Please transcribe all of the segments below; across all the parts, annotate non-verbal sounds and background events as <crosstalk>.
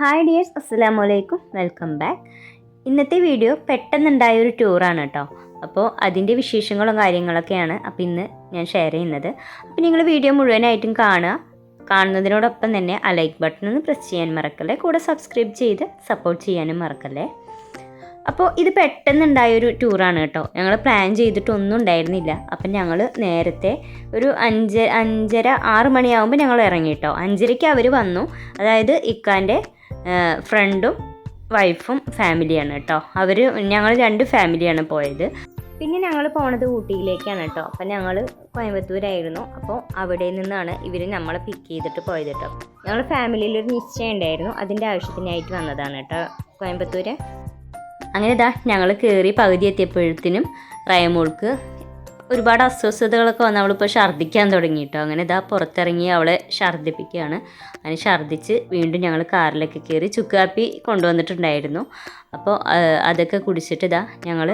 Hi dears അസ്സാം വലൈക്കും welcome back ഇന്നത്തെ വീഡിയോ പെട്ടെന്നുണ്ടായ ഒരു ടൂറാണ് കേട്ടോ അപ്പോൾ അതിന്റെ വിശേഷങ്ങളും കാര്യങ്ങളൊക്കെയാണ് അപ്പോൾ ഇന്ന് ഞാൻ ഷെയർ ചെയ്യുന്നത്. അപ്പോൾ നിങ്ങൾ വീഡിയോ മുഴുവനായിട്ടും കാണുക. കാണുന്നതിനോടൊപ്പം തന്നെ ആ ലൈക്ക് ബട്ടൺ ഒന്ന് പ്രസ് ചെയ്യാൻ മറക്കല്ലേ? കൂടെ സബ്സ്ക്രൈബ് ചെയ്ത് സപ്പോർട്ട് ചെയ്യാനും മറക്കല്ലേ? അപ്പോൾ ഇത് പെട്ടെന്നുണ്ടായൊരു ടൂറാണ് കേട്ടോ ഞങ്ങൾ പ്ലാൻ ചെയ്തിട്ടൊന്നും ഉണ്ടായിരുന്നില്ല. അപ്പം ഞങ്ങൾ നേരത്തെ ഒരു അഞ്ച് അഞ്ചര ആറ് മണിയാകുമ്പോൾ ഞങ്ങൾ ഇറങ്ങി കേട്ടോ അഞ്ചരയ്ക്ക് അവർ വന്നു. അതായത് ഇക്കാന്റെ ഫ്രണ്ടും വൈഫും ഫാമിലിയാണ് കേട്ടോ അവർ ഞങ്ങൾ രണ്ട് ഫാമിലിയാണ് പോയത്. പിന്നെ ഞങ്ങൾ പോണത് ഊട്ടിയിലേക്കാണ് കേട്ടോ അപ്പം ഞങ്ങൾ കോയമ്പത്തൂരായിരുന്നു. അപ്പോൾ അവിടെ നിന്നാണ് ഇവർ നമ്മളെ പിക്ക് ചെയ്തിട്ട് പോയത് കേട്ടോ ഞങ്ങൾ ഫാമിലിയിൽ ഒരു നിശ്ചയം ഉണ്ടായിരുന്നു. അതിന്റെ ആവശ്യത്തിനായിട്ട് വന്നതാണ് കേട്ടോ കോയമ്പത്തൂർ അങ്ങനെ ഇതാ ഞങ്ങൾ കയറി പകുതി എത്തിയപ്പോഴത്തേനും റയമോൾക്ക് ഒരുപാട് അസ്വസ്ഥതകളൊക്കെ വന്ന് അവളിപ്പോൾ ഛർദ്ദിക്കാൻ തുടങ്ങി കേട്ടോ അങ്ങനെ ഇതാ പുറത്തിറങ്ങി അവളെ ഛർദ്ദിപ്പിക്കുകയാണ്. അങ്ങനെ ഛർദ്ദിച്ച് വീണ്ടും ഞങ്ങൾ കാറിലേക്ക് കയറി ചുക്കാപ്പി കൊണ്ടുവന്നിട്ടുണ്ടായിരുന്നു. അപ്പോൾ അതൊക്കെ കുടിച്ചിട്ട് ഇതാ ഞങ്ങൾ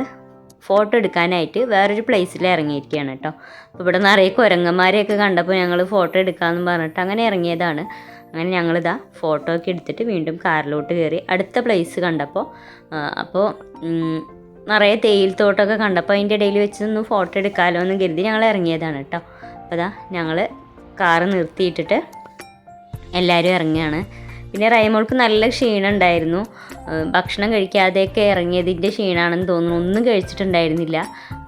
ഫോട്ടോ എടുക്കാനായിട്ട് വേറൊരു പ്ലേസിൽ ഇറങ്ങിയിരിക്കുകയാണ് കേട്ടോ അപ്പോൾ ഇവിടെ നിറയെ കുരങ്ങന്മാരെയൊക്കെ കണ്ടപ്പോൾ ഞങ്ങൾ ഫോട്ടോ എടുക്കാമെന്ന് പറഞ്ഞിട്ട് അങ്ങനെ ഇറങ്ങിയതാണ്. അങ്ങനെ ഞങ്ങളിതാ ഫോട്ടോ ഒക്കെ എടുത്തിട്ട് വീണ്ടും കാറിലോട്ട് കയറി അടുത്ത പ്ലേസ് കണ്ടപ്പോൾ അപ്പോൾ നിറയെ തേയിൽത്തോട്ടമൊക്കെ കണ്ടപ്പോൾ അതിന്റെ ഇടയിൽ വെച്ച് ഒന്ന് ഫോട്ടോ എടുക്കാമല്ലോ എന്ന് കരുതി ഞങ്ങൾ ഇറങ്ങിയതാണ് കേട്ടോ അപ്പോൾ അതാ ഞങ്ങൾ കാറ് നിർത്തിയിട്ടിട്ട് എല്ലാവരും ഇറങ്ങിയാണ് പിന്നെ റൈമോൾക്ക് നല്ല ക്ഷീണം ഉണ്ടായിരുന്നു. ഭക്ഷണം കഴിക്കാതെയൊക്കെ ഇറങ്ങിയതിന്റെ ക്ഷീണമാണെന്ന് തോന്നുന്നു. ഒന്നും കഴിച്ചിട്ടുണ്ടായിരുന്നില്ല.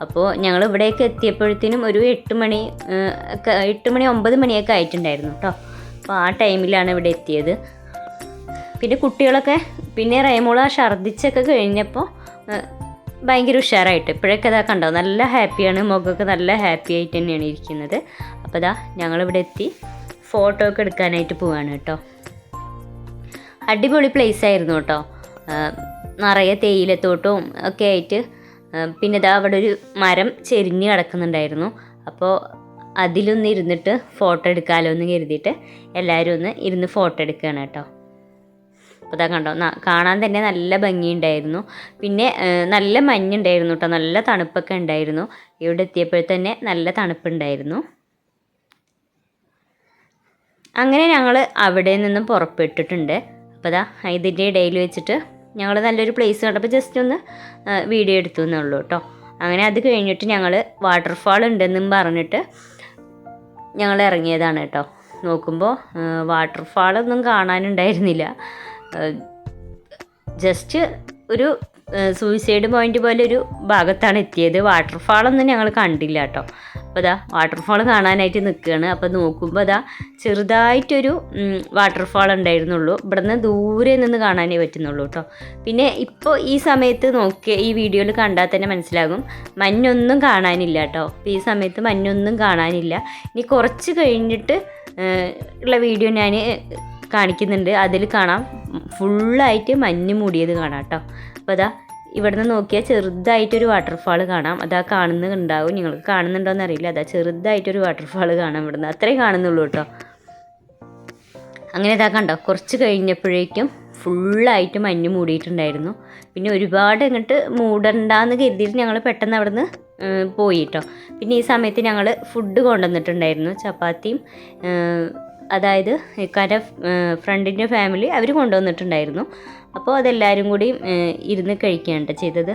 അപ്പോൾ ഞങ്ങൾ ഇവിടേക്ക് എത്തിയപ്പോഴത്തേനും ഒരു എട്ട് മണി എട്ട് മണി ഒമ്പത് മണിയൊക്കെ ആയിട്ടുണ്ടായിരുന്നു കേട്ടോ അപ്പോൾ ആ ടൈമിലാണ് ഇവിടെ എത്തിയത്. പിന്നെ കുട്ടികളൊക്കെ പിന്നെ റൈമോൾ ആ ഛർദ്ദിച്ചൊക്കെ കഴിഞ്ഞപ്പോൾ ഭയങ്കര ഉഷാറായിട്ട്. ഇപ്പോഴൊക്കെ അതാ കണ്ടോ നല്ല ഹാപ്പിയാണ് മുഖമൊക്കെ നല്ല ഹാപ്പി ആയിട്ട് തന്നെയാണ് ഇരിക്കുന്നത്. അപ്പോൾ ഇതാ ഞങ്ങളിവിടെ എത്തി. ഫോട്ടോ ഒക്കെ എടുക്കാനായിട്ട് പോവാണ് കേട്ടോ. അടിപൊളി പ്ലേസ് ആയിരുന്നു കേട്ടോ. നിറയെ തേയിലത്തോട്ടവും ഒക്കെ ആയിട്ട് പിന്നെ ഇതാ അവിടെ ഒരു മരം ചെരിഞ്ഞ് കിടക്കുന്നുണ്ടായിരുന്നു. അപ്പോൾ അതിലൊന്ന് ഇരുന്നിട്ട് ഫോട്ടോ എടുക്കാമല്ലോ എന്ന് കരുതിയിട്ട് എല്ലാവരും ഒന്ന് ഇരുന്ന് ഫോട്ടോ എടുക്കുകയാണ് കേട്ടോ. അപ്പോൾ ഇതാ കണ്ടോ കാണാൻ തന്നെ നല്ല ഭംഗിയുണ്ടായിരുന്നു. പിന്നെ നല്ല മഞ്ഞുണ്ടായിരുന്നു കേട്ടോ നല്ല തണുപ്പൊക്കെ ഉണ്ടായിരുന്നു. ഇവിടെ എത്തിയപ്പോൾ തന്നെ നല്ല തണുപ്പുണ്ടായിരുന്നു. അങ്ങനെ ഞങ്ങൾ അവിടെ നിന്നും പുറപ്പെട്ടിട്ടുണ്ട്. അപ്പോൾ ദാ ഇതിന്റെ ഇടയിൽ വെച്ചിട്ട് ഞങ്ങൾ നല്ലൊരു പ്ലേസ് കണ്ടപ്പോൾ ജസ്റ്റ് ഒന്ന് വീഡിയോ എടുത്തു എന്നുള്ളൂ കേട്ടോ അങ്ങനെ അത് കഴിഞ്ഞിട്ട് ഞങ്ങൾ വാട്ടർഫാൾ ഉണ്ടെന്നും പറഞ്ഞിട്ട് ഞങ്ങൾ ഇറങ്ങിയതാണ് കേട്ടോ നോക്കുമ്പോൾ വാട്ടർഫാളൊന്നും കാണാനുണ്ടായിരുന്നില്ല. ജസ്റ്റ് ഒരു സൂയിസൈഡ് പോയിന്റ് പോലെ ഒരു ഭാഗത്താണ് എത്തിയത്. വാട്ടർഫാൾ ഒന്നും ഞങ്ങൾ കണ്ടില്ല കേട്ടോ. അപ്പോൾ അതാ വാട്ടർഫാൾ കാണാനായിട്ട് നിൽക്കുകയാണ് അപ്പോൾ നോക്കുമ്പോൾ അതാ ചെറുതായിട്ടൊരു വാട്ടർഫാൾ ഉണ്ടായിരുന്നുള്ളൂ. ഇവിടുന്ന് ദൂരെ നിന്ന് കാണാനേ പറ്റുന്നുള്ളൂ കേട്ടോ. പിന്നെ ഇപ്പോൾ ഈ സമയത്ത് നോക്കിയ ഈ വീഡിയോയിൽ കണ്ടാൽ തന്നെ മനസ്സിലാകും. മഞ്ഞൊന്നും കാണാനില്ല കേട്ടോ. അപ്പോൾ ഈ സമയത്ത് മഞ്ഞൊന്നും കാണാനില്ല. ഇനി കുറച്ച് കഴിഞ്ഞിട്ട് ഉള്ള വീഡിയോ ഞാൻ കാണിക്കുന്നുണ്ട്. അതിൽ കാണാം. ഫുള്ളായിട്ട് മഞ്ഞ് മൂടിയത് കാണാം കേട്ടോ. അപ്പോൾ അതാ ഇവിടുന്ന് നോക്കിയാൽ ചെറുതായിട്ടൊരു വാട്ടർഫാൾ കാണാം. അതാ കാണുന്നുണ്ടാവും. നിങ്ങൾക്ക് കാണുന്നുണ്ടോയെന്ന് അറിയില്ല. അതാ ചെറുതായിട്ടൊരു വാട്ടർഫാൾ കാണാം ഇവിടുന്ന്. അത്രേ കാണുന്നുള്ളൂ കേട്ടോ. അങ്ങനെ ഇതാ കണ്ടോ. കുറച്ച് കഴിഞ്ഞപ്പോഴേക്കും ഫുള്ളായിട്ട് മഞ്ഞ് മൂടിയിട്ടുണ്ടായിരുന്നു. പിന്നെ ഒരുപാട് അങ്ങോട്ട് മൂടണ്ടെന്ന് കരുതിയിട്ട് ഞങ്ങൾ പെട്ടെന്ന് അവിടുന്ന് പോയി കേട്ടോ. പിന്നെ ഈ സമയത്ത് ഞങ്ങൾ ഫുഡ് കൊണ്ടുവന്നിട്ടുണ്ടായിരുന്നു. ചപ്പാത്തിയും അതായത് ഇക്കാന്റെ ഫ്രണ്ടിന്റെ ഫാമിലി അവർ കൊണ്ടുവന്നിട്ടുണ്ടായിരുന്നു. അപ്പോൾ അതെല്ലാവരും കൂടി ഇരുന്ന് കഴിക്കുകയാണ് ചെയ്തത്.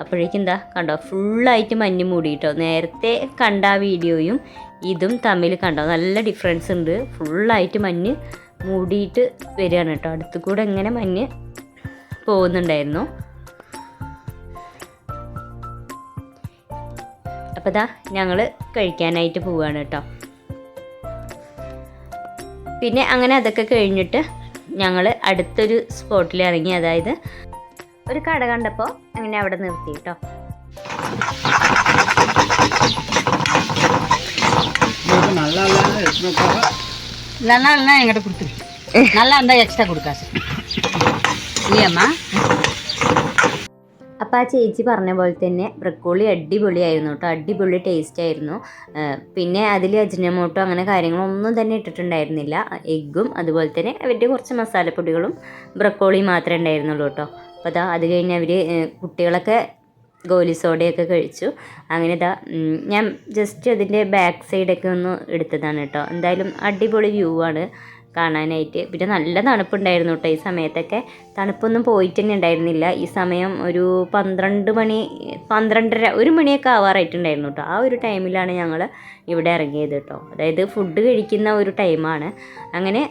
അപ്പോഴേക്കും എന്താ കണ്ടോ ഫുള്ളായിട്ട് മഞ്ഞ് മൂടിയിട്ടോ. നേരത്തെ കണ്ട ആ വീഡിയോയും ഇതും തമ്മിൽ കണ്ടോ നല്ല ഡിഫറൻസ് ഉണ്ട്. ഫുള്ളായിട്ട് മഞ്ഞ് മൂടിയിട്ട് വരികയാണ് കേട്ടോ. അടുത്ത് കൂടെ ഇങ്ങനെ മഞ്ഞ് പോകുന്നുണ്ടായിരുന്നു. അപ്പോൾ ദാ ഞങ്ങൾ കഴിക്കാനായിട്ട് പോവുകയാണ് കേട്ടോ. പിന്നെ അങ്ങനെ അതൊക്കെ കഴിഞ്ഞിട്ട് ഞങ്ങൾ അടുത്തൊരു സ്പോട്ടിൽ ഇറങ്ങി അതായത് ഒരു കട കണ്ടപ്പോൾ അങ്ങനെ അവിടെ നിർത്തി കേട്ടോ உங்களுக்கு நல்லா இல்லைன்னு எடுத்துனக்காக இல்லைன்னா இல்லைன்னா என்கிட்ட கொடுத்துரு நல்லா இருந்தால் எக்ஸ்ட்ரா கொடுக்காசு இல்லையாம்மா അപ്പോൾ ആ ചേച്ചി പറഞ്ഞ പോലെ തന്നെ ബ്രക്കോളി അടിപൊളിയായിരുന്നു കേട്ടോ. അടിപൊളി ടേസ്റ്റ് ആയിരുന്നു. പിന്നെ അതിൽ അജിനമോട്ടോ അങ്ങനെ കാര്യങ്ങളൊന്നും തന്നെ ഇട്ടിട്ടുണ്ടായിരുന്നില്ല. എഗ്ഗും അതുപോലെ തന്നെ അവരുടെ കുറച്ച് മസാലപ്പൊടികളും ബ്രക്കോളി മാത്രമേ ഉണ്ടായിരുന്നുള്ളൂ കേട്ടോ. അപ്പോൾ അതാ അത് കഴിഞ്ഞ് അവർ കുട്ടികളൊക്കെ ഗോലി സോഡയൊക്കെ കഴിച്ചു. അങ്ങനെ ഇതാ ഞാൻ ജസ്റ്റ് അതിന്റെ ബാക്ക് സൈഡൊക്കെ ഒന്ന് എടുത്തതാണ് കേട്ടോ. എന്തായാലും അടിപൊളി വ്യൂ ആണ്. കാണാനായിട്ട്. പിന്നെ നല്ല തണുപ്പുണ്ടായിരുന്നു കേട്ടോ ഈ സമയത്തൊക്കെ. തണുപ്പൊന്നും പോയിട്ട് തന്നെ ഉണ്ടായിരുന്നില്ല. ഈ സമയം ഒരു പന്ത്രണ്ട് മണി പന്ത്രണ്ടര ഒരു മണിയൊക്കെ ആവാറായിട്ടുണ്ടായിരുന്നു കേട്ടോ ആ ഒരു ടൈമിലാണ് ഞങ്ങൾ ഇവിടെ ഇറങ്ങിയത് കേട്ടോ അതായത് ഫുഡ് കഴിക്കുന്ന ഒരു ടൈമാണ്. അങ്ങനെ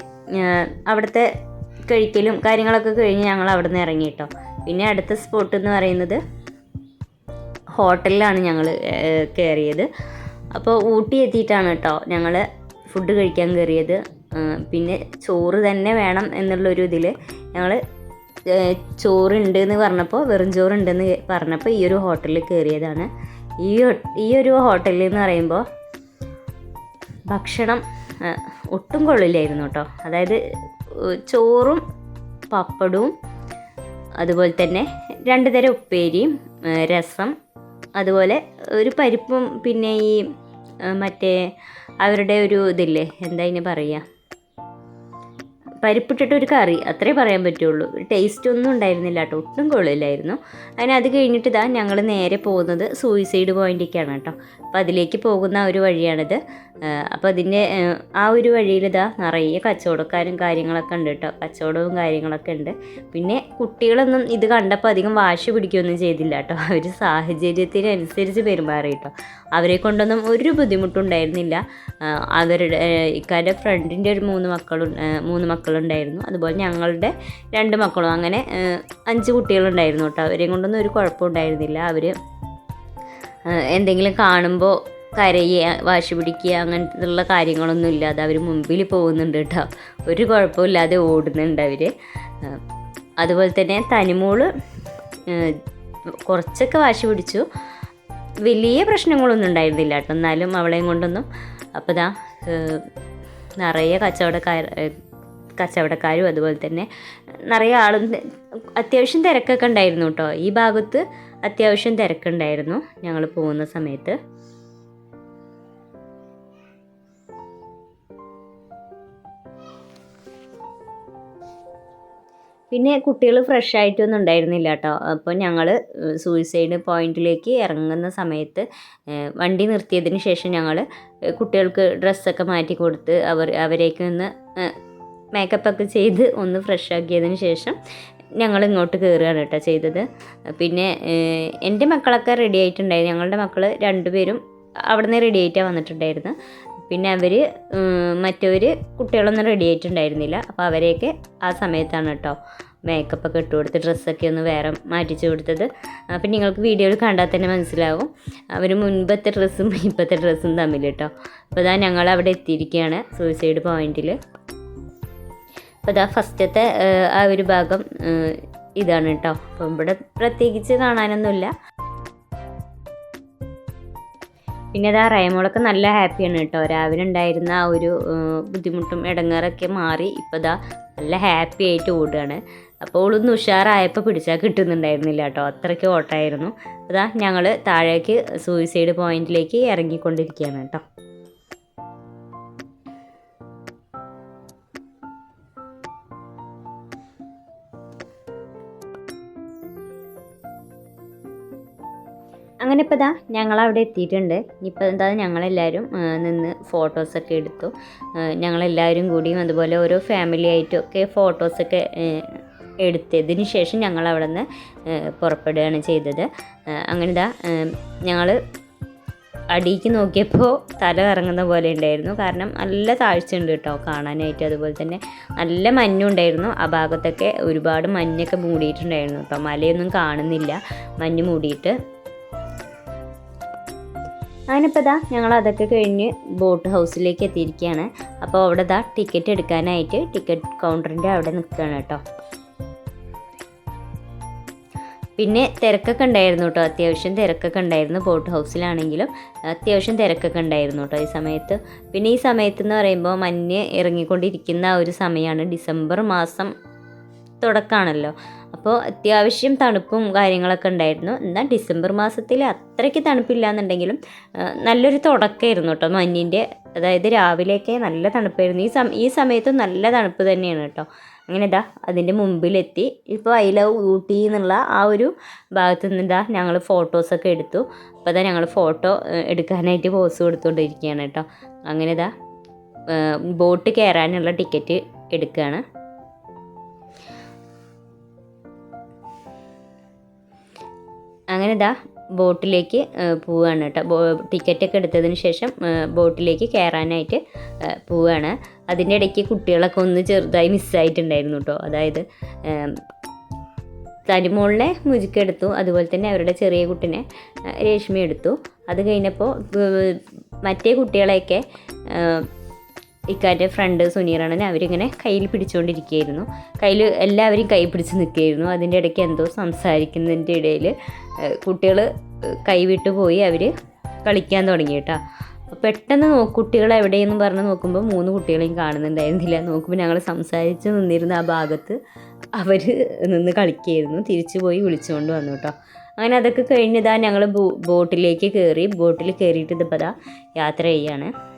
അവിടുത്തെ കഴിക്കലും കാര്യങ്ങളൊക്കെ കഴിഞ്ഞ് ഞങ്ങൾ അവിടെ നിന്ന് ഇറങ്ങി കേട്ടോ പിന്നെ അടുത്ത സ്പോട്ട് എന്ന് പറയുന്നത് ഹോട്ടലിലാണ് ഞങ്ങൾ കയറിയത് അപ്പോൾ ഊട്ടി എത്തിയിട്ടാണ് കേട്ടോ ഞങ്ങൾ ഫുഡ് കഴിക്കാൻ കയറിയത് പിന്നെ ചോറ് തന്നെ വേണം എന്നുള്ളൊരു ഇതിൽ ഞങ്ങൾ ചോറുണ്ട് എന്ന് പറഞ്ഞപ്പോൾ വെറും ചോറുണ്ടെന്ന് പറഞ്ഞപ്പോൾ ഈ ഒരു ഹോട്ടലിൽ കയറിയതാണ് ഈ ഈ ഒരു ഹോട്ടലിൽ എന്ന് പറയുമ്പോൾ ഭക്ഷണം ഒട്ടും കൊള്ളില്ലായിരുന്നു കേട്ടോ അതായത് ചോറും പപ്പടവും അതുപോലെ തന്നെ രണ്ട് തരം ഉപ്പേരിയും രസം അതുപോലെ ഒരു പരിപ്പും പിന്നെ ഈ മറ്റേ അവരുടെ ഒരു ഇതില്ലേ എന്താ ഇനി പറയുക പരിപ്പിട്ടിട്ട് ഒരു കറി അത്രേ പറയാൻ പറ്റുള്ളൂ. ടേസ്റ്റ് ഒന്നും ഉണ്ടായിരുന്നില്ല കേട്ടോ ഒട്ടും കൊള്ളില്ലായിരുന്നു. അതിന് അത് കഴിഞ്ഞിട്ട് ഇതാ ഞങ്ങൾ നേരെ പോകുന്നത് സൂയിസൈഡ് പോയിന്റിലേക്കാണ് കേട്ടോ. അപ്പോൾ അതിലേക്ക് പോകുന്ന ഒരു വഴിയാണിത്. അപ്പോൾ അതിന്റെ ആ ഒരു വഴിയിൽ ഇതാ നിറയെ കച്ചവടക്കാരും കാര്യങ്ങളൊക്കെ ഉണ്ട് കേട്ടോ. കച്ചവടവും കാര്യങ്ങളൊക്കെ ഉണ്ട്. പിന്നെ കുട്ടികളൊന്നും ഇത് കണ്ടപ്പോൾ അധികം വാശി പിടിക്കുകയൊന്നും ചെയ്തില്ല കേട്ടോ. <laughs> അവർ സാഹചര്യത്തിനനുസരിച്ച് പെരുമാറി കേട്ടോ. അവരെ കൊണ്ടൊന്നും ഒരു ബുദ്ധിമുട്ടുണ്ടായിരുന്നില്ല. അവരുടെ ഇക്കാരുടെ ഫ്രണ്ടിന്റെ ഒരു മൂന്ന് മക്കളും മൂന്ന് മക്കളുണ്ടായിരുന്നു. അതുപോലെ ഞങ്ങളുടെ രണ്ട് മക്കളും. അങ്ങനെ അഞ്ച് കുട്ടികളുണ്ടായിരുന്നു കേട്ടോ. അവരെയും കൊണ്ടൊന്നും ഒരു കുഴപ്പമുണ്ടായിരുന്നില്ല. അവർ എന്തെങ്കിലും കാണുമ്പോൾ കരയുക വാശി പിടിക്കുക അങ്ങനത്തുള്ള കാര്യങ്ങളൊന്നും ഇല്ലാതെ അവർ മുമ്പിൽ പോകുന്നുണ്ട് കേട്ടോ. ഒരു കുഴപ്പമില്ലാതെ ഓടുന്നുണ്ട് അവർ അതുപോലെ തന്നെ തനിമോൾ കുറച്ചൊക്കെ വാശി പിടിച്ചു. വലിയ പ്രശ്നങ്ങളൊന്നും ഉണ്ടായിരുന്നില്ല കേട്ടോ. എന്നാലും അവളെയും കൊണ്ടൊന്നും അപ്പോൾ ദാ നിറയെ കച്ചവടക്കാർ കച്ചവടക്കാരും അതുപോലെ തന്നെ നിറയെ ആളും. അത്യാവശ്യം തിരക്കൊക്കെ ഉണ്ടായിരുന്നു കേട്ടോ. ഈ ഭാഗത്ത് അത്യാവശ്യം തിരക്കുണ്ടായിരുന്നു ഞങ്ങൾ പോകുന്ന സമയത്ത്. പിന്നെ കുട്ടികൾ ഫ്രഷ് ആയിട്ടൊന്നും ഉണ്ടായിരുന്നില്ല കേട്ടോ. അപ്പോൾ ഞങ്ങൾ സൂയിസൈഡ് പോയിന്റിലേക്ക് ഇറങ്ങുന്ന സമയത്ത് വണ്ടി നിർത്തിയതിന് ശേഷം ഞങ്ങൾ കുട്ടികൾക്ക് ഡ്രസ്സൊക്കെ മാറ്റി കൊടുത്ത് അവർ അവരേക്ക് ഒന്ന് മേക്കപ്പ് ഒക്കെ ചെയ്ത് ഒന്ന് ഫ്രഷ് ആക്കിയതിന് ശേഷം ഞങ്ങൾ ഇങ്ങോട്ട് കയറുകയാണ് കേട്ടോ ചെയ്തത്. പിന്നെ എന്റെ മക്കളൊക്കെ റെഡി ആയിട്ടുണ്ടായിരുന്നു. ഞങ്ങളുടെ മക്കൾ രണ്ടുപേരും അവിടെ നിന്ന് റെഡി ആയിട്ടാണ് വന്നിട്ടുണ്ടായിരുന്നു. പിന്നെ അവർ മറ്റവർ കുട്ടികളൊന്നും റെഡി ആയിട്ടുണ്ടായിരുന്നില്ല. അപ്പോൾ അവരെയൊക്കെ ആ സമയത്താണ് കേട്ടോ മേക്കപ്പ് ഒക്കെ ഇട്ട് കൊടുത്ത് ഡ്രസ്സൊക്കെ ഒന്ന് വേറെ മാറ്റിച്ചു കൊടുത്തത്. അപ്പം നിങ്ങൾക്ക് വീഡിയോയിൽ കണ്ടാൽ തന്നെ മനസ്സിലാവും. അവർ മുൻപത്തെ ഡ്രസ്സും ഇപ്പോഴത്തെ ഡ്രസ്സും തമ്മിൽ കേട്ടോ. അപ്പോൾ ഇതാ ഞങ്ങൾ അവിടെ എത്തിയിരിക്കുകയാണ് സൂയിസൈഡ് പോയിന്റിൽ അപ്പോൾ ഇതാ ഫസ്റ്റത്തെ ആ ഒരു ഭാഗം ഇതാണ് കേട്ടോ അപ്പം ഇവിടെ പ്രത്യേകിച്ച് കാണാനൊന്നുമില്ല. പിന്നെ ഇതാ റയമോളൊക്കെ നല്ല ഹാപ്പിയാണ് കേട്ടോ രാവിലെ ഉണ്ടായിരുന്ന ആ ഒരു ബുദ്ധിമുട്ടും ഇടങ്ങാറൊക്കെ മാറി ഇപ്പോൾ ഇതാ നല്ല ഹാപ്പി ആയിട്ട് ഓടുകയാണ് അപ്പോൾ ഓളൊന്ന് ഉഷാറായപ്പോൾ പിടിച്ചാൽ കിട്ടുന്നുണ്ടായിരുന്നില്ല കേട്ടോ അത്രയ്ക്ക് ഓട്ടമായിരുന്നു അതാ ഞങ്ങൾ താഴേക്ക് സൂയിസൈഡ് പോയിന്റിലേക്ക് ഇറങ്ങിക്കൊണ്ടിരിക്കുകയാണ് കേട്ടോ അങ്ങനെ ഇതാ ഞങ്ങൾ അവിടെ എത്തിയിട്ടുണ്ട്. ഇനിയിപ്പോൾ എന്താ ഞങ്ങളെല്ലാവരും നിന്ന് ഫോട്ടോസൊക്കെ എടുത്തു. ഞങ്ങളെല്ലാവരും കൂടിയും അതുപോലെ ഓരോ ഫാമിലി ആയിട്ടും ഒക്കെ ഫോട്ടോസൊക്കെ എടുത്തതിന് ശേഷം ഞങ്ങൾ അവിടെ നിന്ന് പുറപ്പെടുകയാണ് ചെയ്തത്. അങ്ങനെ ഇതാ ഞങ്ങൾ അടിയിക്ക് നോക്കിയപ്പോൾ തല ഇറങ്ങുന്ന പോലെ ഉണ്ടായിരുന്നു. കാരണം നല്ല താഴ്ച ഉണ്ട് കേട്ടോ കാണാനായിട്ട്. അതുപോലെ തന്നെ നല്ല മഞ്ഞുണ്ടായിരുന്നു ആ ഭാഗത്തൊക്കെ ഒരുപാട് മഞ്ഞൊക്കെ മൂടിയിട്ടുണ്ടായിരുന്നു കേട്ടോ. മലയൊന്നും കാണുന്നില്ല. മഞ്ഞ് മൂടിയിട്ട്. അങ്ങനെപ്പോൾ ഇതാ ഞങ്ങൾ അതൊക്കെ കഴിഞ്ഞ് ബോട്ട് ഹൗസിലേക്ക് എത്തിയിരിക്കുകയാണ്. അപ്പോൾ അവിടെ ഇതാ ടിക്കറ്റ് എടുക്കാനായിട്ട് ടിക്കറ്റ് കൗണ്ടറിന്റെ അവിടെ നിൽക്കുകയാണ് കേട്ടോ. പിന്നെ തിരക്കൊക്കെ ഉണ്ടായിരുന്നു കേട്ടോ. അത്യാവശ്യം തിരക്കൊക്കെ ഉണ്ടായിരുന്നു ബോട്ട് ഹൗസിലാണെങ്കിലും അത്യാവശ്യം തിരക്കൊക്കെ ഉണ്ടായിരുന്നു കേട്ടോ ഈ സമയത്ത്. പിന്നെ ഈ സമയത്ത് എന്ന് പറയുമ്പോൾ മഞ്ഞ് ഇറങ്ങിക്കൊണ്ടിരിക്കുന്ന ഒരു സമയമാണ് ഡിസംബർ മാസം തുടക്കമാണല്ലോ. അപ്പോൾ അത്യാവശ്യം തണുപ്പും കാര്യങ്ങളൊക്കെ ഉണ്ടായിരുന്നു. എന്നാൽ ഡിസംബർ മാസത്തിൽ അത്രയ്ക്ക് തണുപ്പില്ല എന്നുണ്ടെങ്കിലും നല്ലൊരു തുടക്കമായിരുന്നു കേട്ടോ മഞ്ഞിന്റെ. അതായത് രാവിലെയൊക്കെ നല്ല തണുപ്പായിരുന്നു. ഈ സമ ഈ സമയത്ത് നല്ല തണുപ്പ് തന്നെയാണ് കേട്ടോ. അങ്ങനെ ഇതാ അതിന്റെ മുമ്പിലെത്തി. ഇപ്പോൾ ഐ ലവ് ഊട്ടി എന്നുള്ള ആ ഒരു ഭാഗത്ത് നിന്ന് ഇതാ ഞങ്ങൾ ഫോട്ടോസൊക്കെ എടുത്തു. അപ്പോൾ ഇതാ ഞങ്ങൾ ഫോട്ടോ എടുക്കാനായിട്ട് പോസ് കൊടുത്തുകൊണ്ടിരിക്കുകയാണ് കേട്ടോ. അങ്ങനെ ഇതാ ബോട്ട് കയറാനുള്ള ടിക്കറ്റ് എടുക്കുകയാണ്. അങ്ങനെ ദാ ബോട്ടിലേക്ക് പോവുകയാണ് കേട്ടോ. ടിക്കറ്റൊക്കെ എടുത്തതിന് ശേഷം ബോട്ടിലേക്ക് കയറാനായിട്ട് പോവുകയാണ് അതിന്റെ ഇടയ്ക്ക് കുട്ടികളൊക്കെ ഒന്ന് ചെറുതായി മിസ്സായിട്ടുണ്ടായിരുന്നു കേട്ടോ. അതായത് തനിമോളിനെ മുജിക്ക് അതുപോലെ തന്നെ അവരുടെ ചെറിയ കുട്ടിനെ രേഷ്മി എടുത്തു. അത് കഴിഞ്ഞപ്പോൾ മറ്റേ കുട്ടികളെയൊക്കെ ഇക്കാന്റെ ഫ്രണ്ട് സുനീറാണെന്ന് അവരിങ്ങനെ കയ്യിൽ പിടിച്ചുകൊണ്ടിരിക്കുകയായിരുന്നു കയ്യിൽ എല്ലാവരും കൈ പിടിച്ച് നിൽക്കുകയായിരുന്നു. അതിന്റെ ഇടയ്ക്ക് എന്തോ സംസാരിക്കുന്നതിന്റെ ഇടയിൽ കുട്ടികൾ കൈവിട്ട് പോയി അവർ കളിക്കാൻ തുടങ്ങി കേട്ടോ. പെട്ടെന്ന് നോ കുട്ടികൾ എവിടെയെന്ന് പറഞ്ഞ് നോക്കുമ്പോൾ മൂന്ന് കുട്ടികളെയും കാണുന്നുണ്ടായിരുന്നില്ല. നോക്കുമ്പോൾ ഞങ്ങൾ സംസാരിച്ച് നിന്നിരുന്ന ആ ഭാഗത്ത് അവർ നിന്ന് കളിക്കുകയായിരുന്നു. തിരിച്ചു പോയി വിളിച്ചുകൊണ്ട് വന്നു കേട്ടോ. അങ്ങനെ അതൊക്കെ കഴിഞ്ഞതാ ഞങ്ങൾ ബോട്ടിലേക്ക് കയറി. ബോട്ടിൽ കയറിയിട്ട് ഇതിപ്പോൾ യാത്ര ചെയ്യാണ്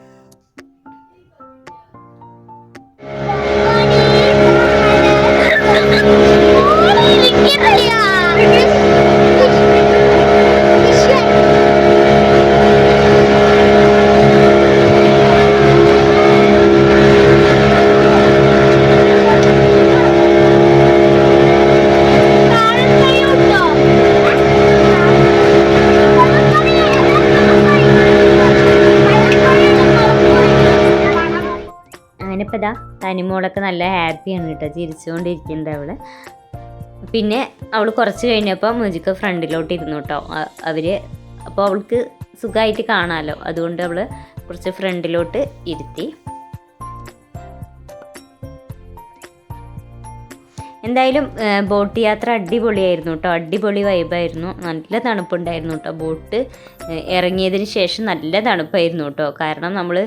തനിമോളൊക്കെ നല്ല ഹാപ്പിയാണ് കേട്ടോ ചിരിച്ചുകൊണ്ടിരിക്കുന്നുണ്ട് അവൾ. പിന്നെ അവൾ കുറച്ച് കഴിഞ്ഞപ്പോൾ മുജിക്ക ഫ്രണ്ടിലോട്ട് ഇരുന്നു കേട്ടോ അവർ അപ്പോൾ അവൾക്ക് സുഖമായിട്ട് കാണാമല്ലോ അതുകൊണ്ട് അവൾ കുറച്ച് ഫ്രണ്ടിലോട്ട് ഇരുത്തി. എന്തായാലും ബോട്ട് യാത്ര അടിപൊളിയായിരുന്നു കേട്ടോ അടിപൊളി വൈബായിരുന്നു. നല്ല തണുപ്പുണ്ടായിരുന്നു കേട്ടോ ബോട്ട് ഇറങ്ങിയതിന് ശേഷം നല്ല തണുപ്പായിരുന്നു കേട്ടോ കാരണം നമ്മൾ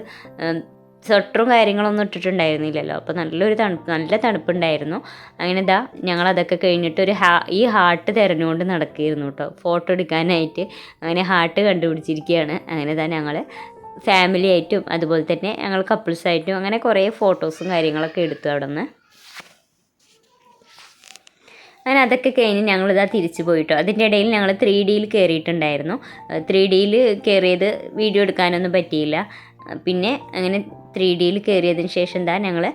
സ്വട്ടറും കാര്യങ്ങളൊന്നും ഇട്ടിട്ടുണ്ടായിരുന്നില്ലല്ലോ. അപ്പോൾ നല്ലൊരു തണുപ്പ് നല്ല തണുപ്പുണ്ടായിരുന്നു. അങ്ങനെ ഇതാ ഞങ്ങൾ അതൊക്കെ കഴിഞ്ഞിട്ട് ഒരു ഹാ ഈ ഹാർട്ട് തിരഞ്ഞുകൊണ്ട് നടക്കുകയായിരുന്നു കേട്ടോ. ഫോട്ടോ എടുക്കാനായിട്ട്. അങ്ങനെ ഹാർട്ട് കണ്ടുപിടിച്ചിരിക്കുകയാണ്. അങ്ങനെ ഇതാ ഞങ്ങൾ ഫാമിലി ആയിട്ടും അതുപോലെ തന്നെ ഞങ്ങൾ കപ്പിൾസായിട്ടും അങ്ങനെ കുറേ ഫോട്ടോസും കാര്യങ്ങളൊക്കെ എടുത്തു അവിടെ നിന്ന് അങ്ങനെ അതൊക്കെ കഴിഞ്ഞ് ഞങ്ങളിതാ തിരിച്ചു പോയിട്ടോ. അതിന്റെ ഇടയിൽ ഞങ്ങൾ ത്രീ ഡിയിൽ കയറിയിട്ടുണ്ടായിരുന്നു. ത്രീ ഡിയിൽ കയറിയത് വീഡിയോ എടുക്കാനൊന്നും പറ്റിയില്ല. പിന്നെ അങ്ങനെ ത്രീ ഡിയിൽ കയറിയതിന് ശേഷം എന്താ ഞങ്ങൾ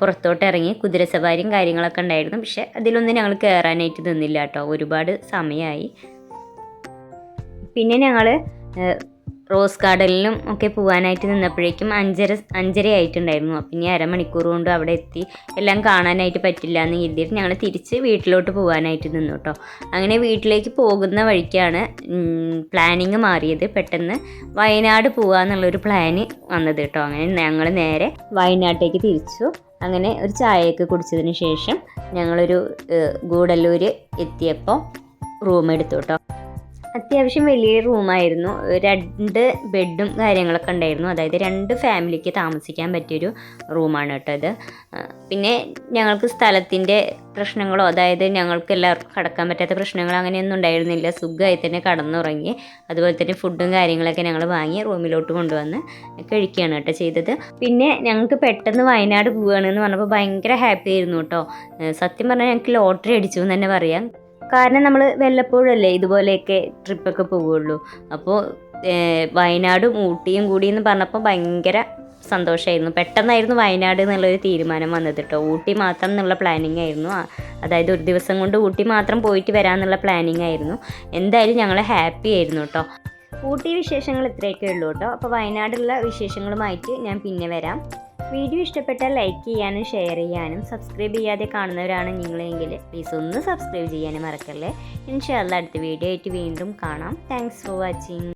പുറത്തോട്ട് ഇറങ്ങി കുതിര സവാരിയും കാര്യങ്ങളൊക്കെ ഉണ്ടായിരുന്നു. പക്ഷേ അതിലൊന്നും ഞങ്ങൾ കയറാനായിട്ട് നിന്നില്ല കേട്ടോ. ഒരുപാട് സമയമായി പിന്നെ ഞങ്ങൾ റോസ് ഗാർഡനിലും ഒക്കെ പോകാനായിട്ട് നിന്നപ്പോഴേക്കും അഞ്ചര അഞ്ചര ആയിട്ടുണ്ടായിരുന്നു അപ്പം ഇനി അരമണിക്കൂർ കൊണ്ട് അവിടെ എത്തി. എല്ലാം കാണാനായിട്ട് പറ്റില്ല എന്ന് കരുതിയിട്ട് ഞങ്ങൾ തിരിച്ച് വീട്ടിലോട്ട് പോകാനായിട്ട് നിന്നു കേട്ടോ അങ്ങനെ വീട്ടിലേക്ക് പോകുന്ന വഴിക്കാണ് പ്ലാനിങ് മാറിയത്. പെട്ടെന്ന് വയനാട് പോകാന്നുള്ളൊരു പ്ലാന് വന്നത് കേട്ടോ അങ്ങനെ ഞങ്ങൾ നേരെ വയനാട്ടേക്ക് തിരിച്ചു. അങ്ങനെ ഒരു ചായയൊക്കെ കുടിച്ചതിന് ശേഷം ഞങ്ങളൊരു ഗൂഡല്ലൂർ എത്തിയപ്പോൾ റൂം എടുത്തു കേട്ടോ അത്യാവശ്യം വലിയ റൂമായിരുന്നു രണ്ട് ബെഡും കാര്യങ്ങളൊക്കെ ഉണ്ടായിരുന്നു. അതായത് രണ്ട് ഫാമിലിക്ക് താമസിക്കാൻ പറ്റിയൊരു റൂമാണ് കേട്ടോ ഇത്. പിന്നെ ഞങ്ങൾക്ക് സ്ഥലത്തിന്റെ പ്രശ്നങ്ങളോ അതായത് ഞങ്ങൾക്ക് എല്ലാവർക്കും കടക്കാൻ പറ്റാത്ത പ്രശ്നങ്ങളോ അങ്ങനെയൊന്നും ഉണ്ടായിരുന്നില്ല. സുഖമായി തന്നെ കടന്നുറങ്ങി. അതുപോലെ തന്നെ ഫുഡും കാര്യങ്ങളൊക്കെ ഞങ്ങൾ വാങ്ങി റൂമിലോട്ട് കൊണ്ടുവന്ന് കഴിക്കുകയാണ് കേട്ടോ ചെയ്തത്. പിന്നെ ഞങ്ങൾക്ക് പെട്ടെന്ന് വയനാട് പോവുകയാണെന്ന് പറഞ്ഞപ്പോൾ ഭയങ്കര ഹാപ്പി ആയിരുന്നു കേട്ടോ. സത്യം പറഞ്ഞാൽ ഞങ്ങൾക്ക് ലോട്ടറി അടിച്ചു എന്ന് തന്നെ പറയാം. കാരണം നമ്മൾ വല്ലപ്പോഴല്ലേ ഇതുപോലെയൊക്കെ ട്രിപ്പൊക്കെ പോവുള്ളൂ. അപ്പോൾ വയനാടും ഊട്ടിയും കൂടി എന്ന് പറഞ്ഞപ്പോൾ ഭയങ്കര സന്തോഷമായിരുന്നു പെട്ടെന്നായിരുന്നു വയനാട് എന്നുള്ളൊരു തീരുമാനം വന്നത് കേട്ടോ. ഊട്ടി മാത്രം എന്നുള്ള പ്ലാനിങ് ആയിരുന്നു. അതായത് ഒരു ദിവസം കൊണ്ട് ഊട്ടി മാത്രം പോയിട്ട് വരാമെന്നുള്ള പ്ലാനിങ് ആയിരുന്നു. എന്തായാലും ഞങ്ങൾ ഹാപ്പി ആയിരുന്നു കേട്ടോ. ഊട്ടി വിശേഷങ്ങൾ ഇത്രയൊക്കെ ഉള്ളൂ കേട്ടോ. അപ്പോൾ വയനാടുള്ള വിശേഷങ്ങളുമായിട്ട് ഞാൻ പിന്നെ വരാം. വീഡിയോ ഇഷ്ടപ്പെട്ടാൽ ലൈക്ക് ചെയ്യാനും ഷെയർ ചെയ്യാനും സബ്സ്ക്രൈബ് ചെയ്യാതെ കാണുന്നവരാണ് നിങ്ങളെങ്കിൽ പ്ലീസ് ഒന്ന് സബ്സ്ക്രൈബ് ചെയ്യാനും മറക്കല്ലേ. ഇൻഷാല്ല അടുത്ത വീഡിയോ ആയിട്ട് വീണ്ടും കാണാം. Thanks for watching